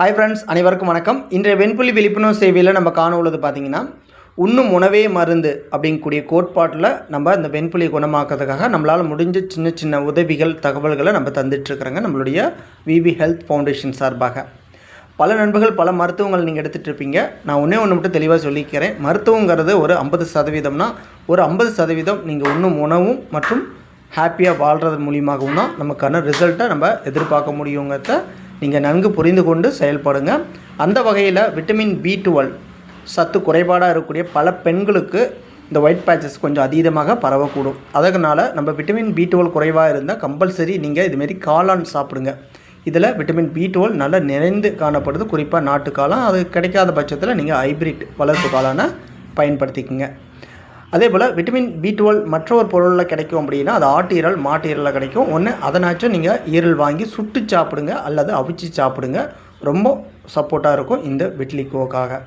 Hi friends அனைவருக்கும் வணக்கம். இன்றைய வெண்புலி விழிப்புணர்வு சேவையில் நம்ம காண உள்ளது பார்த்தீங்கன்னா உண்ணும் உணவே மருந்து அப்படிங்கக்கூடிய கோட்பாட்டில் நம்ம இந்த வெண்புலி குணமாக்கிறதுக்காக நம்மளால் முடிஞ்ச சின்ன சின்ன உதவிகள் தகவல்களை நம்ம தந்துட்டுருக்குறோங்க நம்மளுடைய விவி ஹெல்த் ஃபவுண்டேஷன் சார்பாக. பல நண்பர்கள் பல மருத்துவங்கள் நீங்கள் எடுத்துகிட்டு இருப்பீங்க நான் ஒன்றே ஒன்று மட்டும் தெளிவாக சொல்லிக்கிறேன். மருத்துவங்கிறது ஒரு ஐம்பது சதவீதம்னா ஒரு ஐம்பது சதவீதம் நீங்கள் உண்ணும் உணவும் மற்றும் ஹாப்பியாக வாழ்கிறது மூலியமாகவும் தான் நமக்கான ரிசல்ட்டை நம்ம எதிர்பார்க்க முடியுங்கிறத நீங்கள் நன்கு புரிந்து கொண்டு செயல்படுங்க. அந்த வகையில் விட்டமின் பி டுவெல் சத்து குறைபாடாக இருக்கக்கூடிய பல பெண்களுக்கு இந்த ஒயிட் பேச்சஸ் கொஞ்சம் அதீதமாக பரவக்கூடும். அதனால் நம்ம விட்டமின் பி டுவெல் குறைவாக இருந்தால் கம்பல்சரி நீங்கள் இதுமாரி காளான் சாப்பிடுங்க. இதில் விட்டமின் பி டுவெல் நல்லா நிறைந்து காணப்படுது. குறிப்பாக நாட்டு காளான் அது கிடைக்காத பட்சத்தில் நீங்கள் ஹைப்ரிட் வளர்ப்பு காளானை பயன்படுத்திக்கங்க. அதே போல் விட்டமின் பி டுவெல் மற்ற ஒரு பொருளில் கிடைக்கும் அப்படின்னா அது ஆட்டு ஈரல் மாட்டு ஈரலில் கிடைக்கும். ஒன்று அதனாச்சும் நீங்கள் ஈரல் வாங்கி சுட்டு சாப்பிடுங்க அல்லது அவிச்சு சாப்பிடுங்க. ரொம்ப சப்போர்ட்டாக இருக்கும் இந்த விட்லிக்கோக்காக